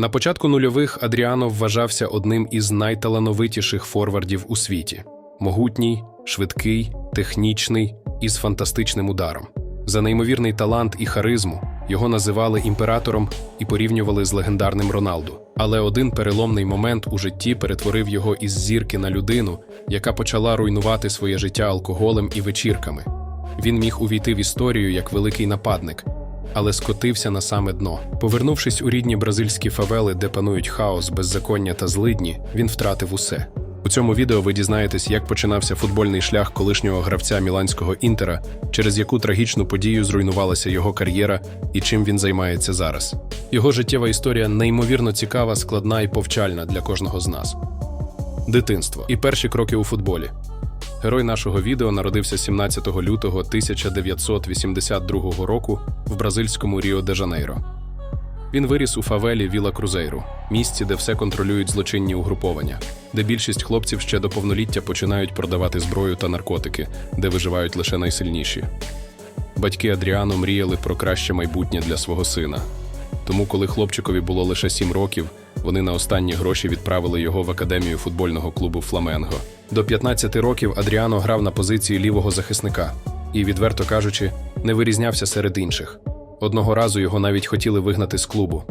На початку нульових Адріано вважався одним із найталановитіших форвардів у світі: могутній, швидкий, технічний і з фантастичним ударом. За неймовірний талант і харизму його називали імператором і порівнювали з легендарним Роналду. Але один переломний момент у житті перетворив його із зірки на людину, яка почала руйнувати своє життя алкоголем і вечірками. Він міг увійти в історію як великий нападник, але скотився на саме дно. Повернувшись у рідні бразильські фавели, де панують хаос, беззаконня та злидні, він втратив усе. У цьому відео ви дізнаєтесь, як починався футбольний шлях колишнього гравця міланського інтера, через яку трагічну подію зруйнувалася його кар'єра і чим він займається зараз. Його життєва історія неймовірно цікава, складна і повчальна для кожного з нас. Дитинство і перші кроки у футболі. Герой нашого відео народився 17 лютого 1982 року в бразильському Ріо де Жанейро. Він виріс у фавелі Віла Крузейру, місці, де все контролюють злочинні угруповання, де більшість хлопців ще до повноліття починають продавати зброю та наркотики, де виживають лише найсильніші. Батьки Адріано мріяли про краще майбутнє для свого сина. Тому, коли хлопчикові було лише сім років, вони на останні гроші відправили його в академію футбольного клубу Фламенго. До 15 років Адріано грав на позиції лівого захисника і, відверто кажучи, не вирізнявся серед інших. Одного разу його навіть хотіли вигнати з клубу.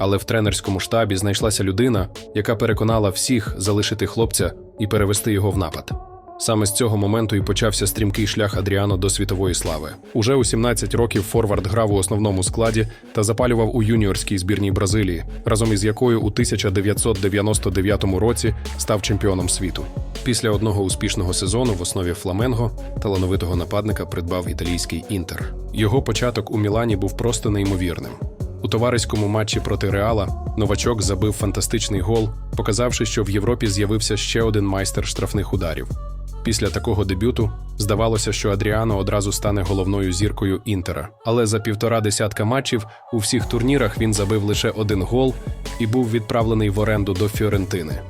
Але в тренерському штабі знайшлася людина, яка переконала всіх залишити хлопця і перевести його в напад. Саме з цього моменту і почався стрімкий шлях Адріано до світової слави. Уже у 17 років Форвард грав у основному складі та запалював у юніорській збірній Бразилії, разом із якою у 1999 році став чемпіоном світу. Після одного успішного сезону в основі Фламенго талановитого нападника придбав італійський інтер. Його початок у Мілані був просто неймовірним. У товариському матчі проти Реала новачок забив фантастичний гол, показавши, що в Європі з'явився ще один майстер штрафних ударів. Після такого дебюту здавалося, що Адріано одразу стане головною зіркою Інтера. Але за півтора десятка матчів у всіх турнірах він забив лише один гол і був відправлений в оренду до Фіорентини.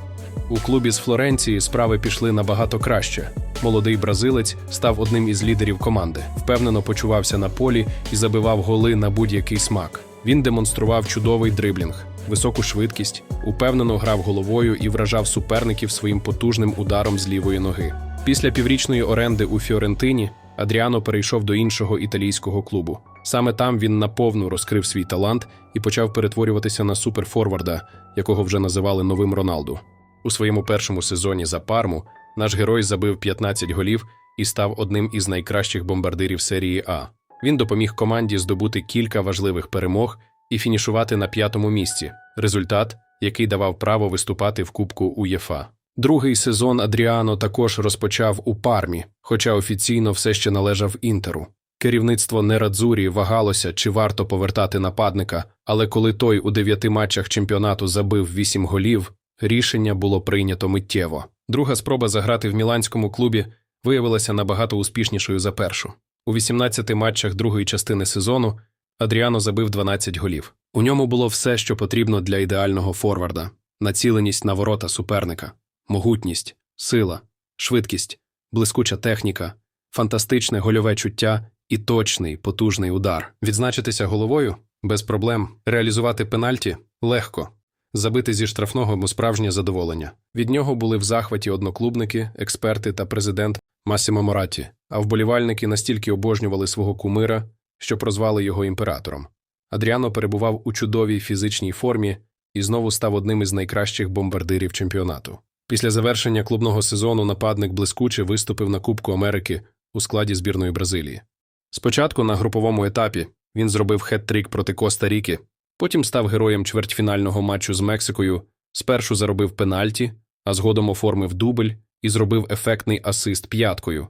У клубі з Флоренції справи пішли набагато краще. Молодий бразилець став одним із лідерів команди, впевнено почувався на полі і забивав голи на будь-який смак. Він демонстрував чудовий дриблінг, високу швидкість, упевнено грав головою і вражав суперників своїм потужним ударом з лівої ноги. Після піврічної оренди у Фіорентині Адріано перейшов до іншого італійського клубу. Саме там він наповну розкрив свій талант і почав перетворюватися на суперфорварда, якого вже називали новим Роналду. У своєму першому сезоні за парму наш герой забив 15 голів і став одним із найкращих бомбардирів серії А. Він допоміг команді здобути кілька важливих перемог і фінішувати на п'ятому місці. Результат, який давав право виступати в Кубку УЄФА. Другий сезон Адріано також розпочав у пармі, хоча офіційно все ще належав інтеру. Керівництво Нерадзурі вагалося, чи варто повертати нападника, але коли той у дев'яти матчах чемпіонату забив вісім голів, рішення було прийнято миттєво. Друга спроба заграти в міланському клубі виявилася набагато успішнішою за першу. У 18 матчах другої частини сезону Адріано забив 12 голів. У ньому було все, що потрібно для ідеального форварда: націленість на ворота суперника, могутність, сила, швидкість, блискуча техніка, фантастичне гольове чуття і точний, потужний удар. Відзначитися головою без проблем, реалізувати пенальті легко. Забити зі штрафного йому справжнє задоволення. Від нього були в захваті одноклубники, експерти та президент Масімо Мораті, а вболівальники настільки обожнювали свого кумира, що прозвали його імператором. Адріано перебував у чудовій фізичній формі і знову став одним із найкращих бомбардирів чемпіонату. Після завершення клубного сезону нападник блискуче виступив на Кубку Америки у складі збірної Бразилії. Спочатку на груповому етапі він зробив хет-трик проти Коста-Ріки, потім став героєм чвертьфінального матчу з Мексикою, спершу заробив пенальті, а згодом оформив дубль і зробив ефектний асист п'яткою.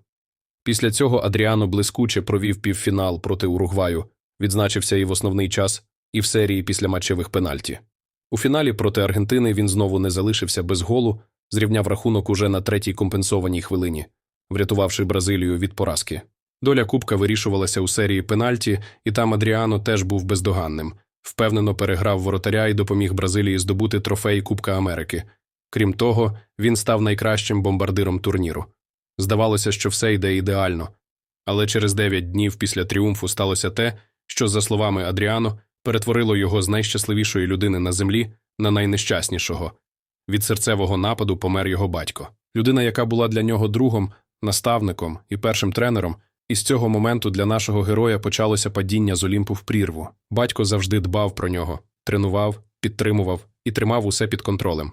Після цього Адріано блискуче провів півфінал проти Уругваю, відзначився і в основний час, і в серії після матчевих пенальті. У фіналі проти Аргентини він знову не залишився без голу, зрівняв рахунок уже на третій компенсованій хвилині, врятувавши Бразилію від поразки. Доля Кубка вирішувалася у серії пенальті, і там Адріано теж був бездоганним, впевнено переграв воротаря і допоміг Бразилії здобути трофей Кубка Америки. Крім того, він став найкращим бомбардиром турніру. Здавалося, що все йде ідеально. Але через дев'ять днів після тріумфу сталося те, що, за словами Адріано, перетворило його з найщасливішої людини на землі на найнещаснішого. Від серцевого нападу помер його батько. Людина, яка була для нього другом, наставником і першим тренером, і з цього моменту для нашого героя почалося падіння з Олімпу в прірву. Батько завжди дбав про нього, тренував, підтримував і тримав усе під контролем.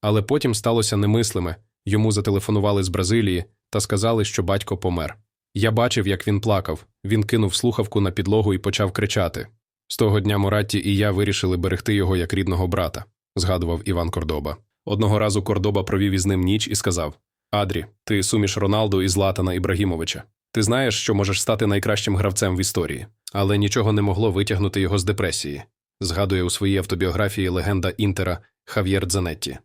Але потім сталося немислиме йому зателефонували з Бразилії та сказали, що батько помер. Я бачив, як він плакав. Він кинув слухавку на підлогу і почав кричати. З того дня Моратті і я вирішили берегти його як рідного брата, згадував Іван Кордоба. Одного разу Кордоба провів із ним ніч і сказав: Адрі, ти суміш Роналду і Златана Ібрагімовича. Ти знаєш, що можеш стати найкращим гравцем в історії, але нічого не могло витягнути його з депресії, згадує у своїй автобіографії легенда Інтера Хав'єр Дзанетті.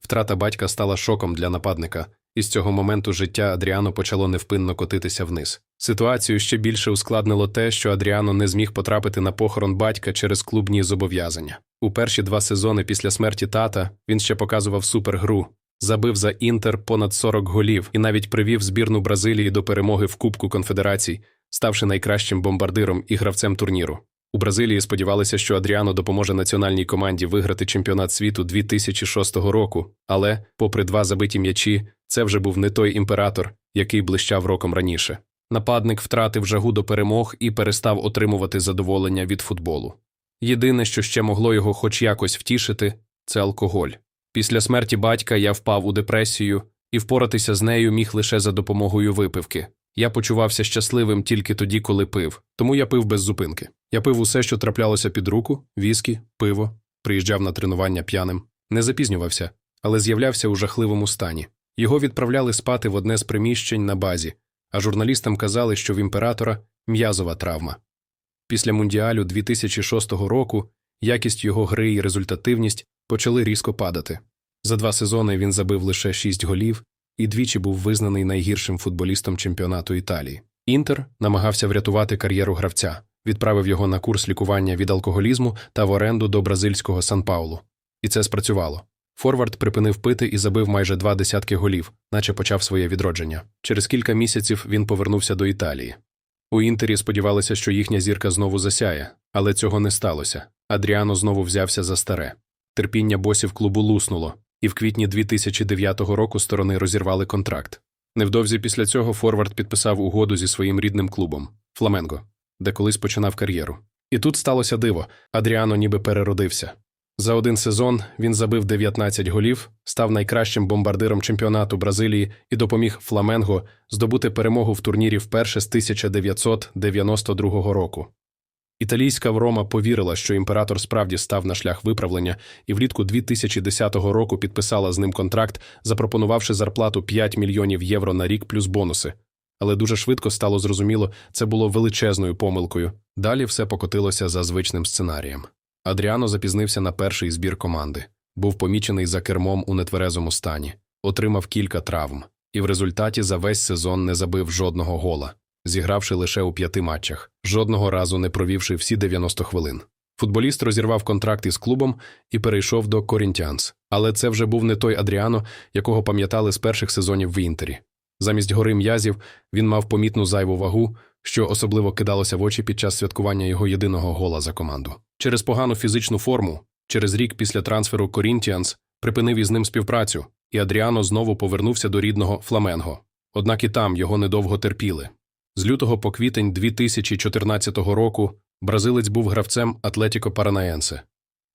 Втрата батька стала шоком для нападника, і з цього моменту життя Адріано почало невпинно котитися вниз. Ситуацію ще більше ускладнило те, що Адріано не зміг потрапити на похорон батька через клубні зобов'язання. У перші два сезони після смерті тата він ще показував супергру, забив за Інтер понад 40 голів і навіть привів збірну Бразилії до перемоги в Кубку Конфедерацій, ставши найкращим бомбардиром і гравцем турніру. У Бразилії сподівалися, що Адріано допоможе національній команді виграти чемпіонат світу 2006 року, але, попри два забиті м'ячі, це вже був не той імператор, який блищав роком раніше. Нападник втратив жагу до перемог і перестав отримувати задоволення від футболу. Єдине, що ще могло його хоч якось втішити, це алкоголь. Після смерті батька я впав у депресію, і впоратися з нею міг лише за допомогою випивки. Я почувався щасливим тільки тоді, коли пив, тому я пив без зупинки. Я пив усе, що траплялося під руку, віскі, пиво, приїжджав на тренування п'яним, не запізнювався, але з'являвся у жахливому стані. Його відправляли спати в одне з приміщень на базі, а журналістам казали, що в імператора м'язова травма. Після мундіалю 2006 року якість його гри і результативність почали різко падати. За два сезони він забив лише шість голів і двічі був визнаний найгіршим футболістом чемпіонату Італії. Інтер намагався врятувати кар'єру гравця, відправив його на курс лікування від алкоголізму та в оренду до бразильського Сан-Паулу. І це спрацювало. Форвард припинив пити і забив майже два десятки голів, наче почав своє відродження. Через кілька місяців він повернувся до Італії. У Інтері сподівалися, що їхня зірка знову засяє, але цього не сталося. Адріано знову взявся за старе. Терпіння босів клубу луснуло, і в квітні 2009 року сторони розірвали контракт. Невдовзі після цього Форвард підписав угоду зі своїм рідним клубом Фламенго, де колись починав кар'єру. І тут сталося диво Адріано ніби переродився. За один сезон він забив 19 голів, став найкращим бомбардиром чемпіонату Бразилії і допоміг Фламенго здобути перемогу в турнірі вперше з 1992 року. Італійська Рома повірила, що імператор справді став на шлях виправлення, і влітку 2010 року підписала з ним контракт, запропонувавши зарплату 5 мільйонів євро на рік плюс бонуси. Але дуже швидко стало зрозуміло, це було величезною помилкою. Далі все покотилося за звичним сценарієм. Адріано запізнився на перший збір команди, був помічений за кермом у нетверезому стані, отримав кілька травм, і в результаті за весь сезон не забив жодного гола, зігравши лише у п'яти матчах, жодного разу не провівши всі 90 хвилин. Футболіст розірвав контракт із клубом і перейшов до Корінтіанс. Але це вже був не той Адріано, якого пам'ятали з перших сезонів в Інтері. Замість гори м'язів він мав помітну зайву вагу, що особливо кидалося в очі під час святкування його єдиного гола за команду. Через погану фізичну форму, через рік після трансферу Корінтіанс припинив із ним співпрацю, і Адріано знову повернувся до рідного Фламенго. Однак і там його недовго терпіли. З лютого по квітень 2014 року бразилець був гравцем Атлетіко Паранаєнсе.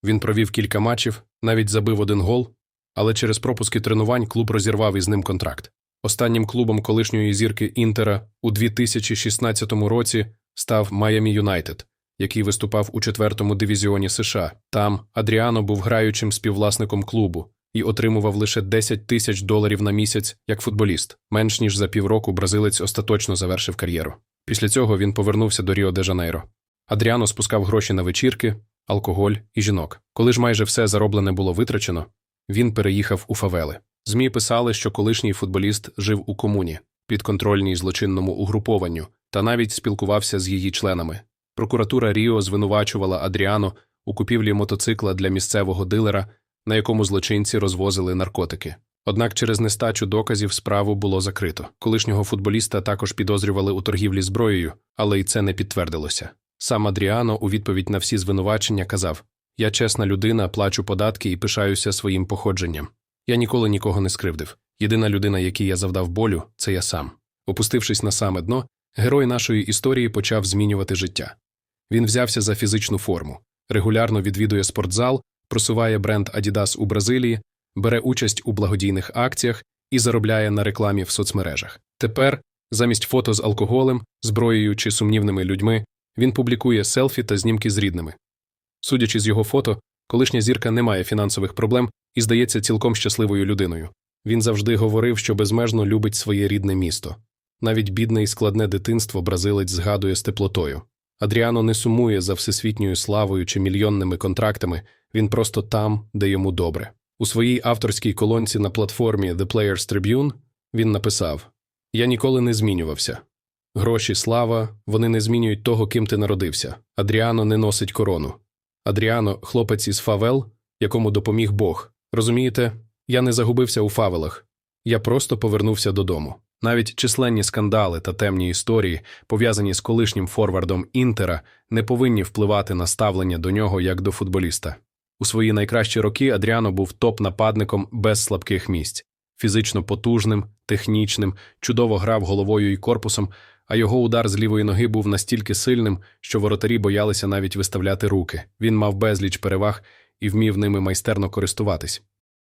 Він провів кілька матчів, навіть забив один гол, але через пропуски тренувань клуб розірвав із ним контракт. Останнім клубом колишньої зірки Інтера у 2016 році став Майамі Юнайтед, який виступав у четвертому дивізіоні США. Там Адріано був граючим співвласником клубу і отримував лише 10 тисяч доларів на місяць як футболіст. Менш ніж за півроку бразилець остаточно завершив кар'єру. Після цього він повернувся до Ріо де Жанейро. Адріано спускав гроші на вечірки, алкоголь і жінок. Коли ж майже все зароблене було витрачено, він переїхав у фавели. ЗМІ писали, що колишній футболіст жив у комуні, підконтрольній злочинному угрупованню, та навіть спілкувався з її членами. Прокуратура Ріо звинувачувала Адріано у купівлі мотоцикла для місцевого дилера, на якому злочинці розвозили наркотики. Однак через нестачу доказів справу було закрито. Колишнього футболіста також підозрювали у торгівлі зброєю, але й це не підтвердилося. Сам Адріано у відповідь на всі звинувачення казав: Я чесна людина, плачу податки і пишаюся своїм походженням. Я ніколи нікого не скривдив. Єдина людина, якій я завдав болю, це я сам. Опустившись на саме дно, герой нашої історії почав змінювати життя. Він взявся за фізичну форму, регулярно відвідує спортзал, просуває бренд Adidas у Бразилії, бере участь у благодійних акціях і заробляє на рекламі в соцмережах. Тепер, замість фото з алкоголем, зброєю чи сумнівними людьми, він публікує селфі та знімки з рідними. Судячи з його фото, колишня зірка не має фінансових проблем і здається цілком щасливою людиною. Він завжди говорив, що безмежно любить своє рідне місто. Навіть бідне і складне дитинство бразилець згадує з теплотою. Адріано не сумує за всесвітньою славою чи мільйонними контрактами, він просто там, де йому добре. У своїй авторській колонці на платформі The Players Tribune він написав: Я ніколи не змінювався. Гроші, слава, вони не змінюють того, ким ти народився. Адріано не носить корону. Адріано хлопець із фавел, якому допоміг Бог. Розумієте, я не загубився у фавелах. Я просто повернувся додому. Навіть численні скандали та темні історії, пов'язані з колишнім форвардом Інтера, не повинні впливати на ставлення до нього як до футболіста. У свої найкращі роки Адріано був топ-нападником без слабких місць, фізично потужним, технічним, чудово грав головою і корпусом, а його удар з лівої ноги був настільки сильним, що воротарі боялися навіть виставляти руки. Він мав безліч переваг і вмів ними майстерно користуватись.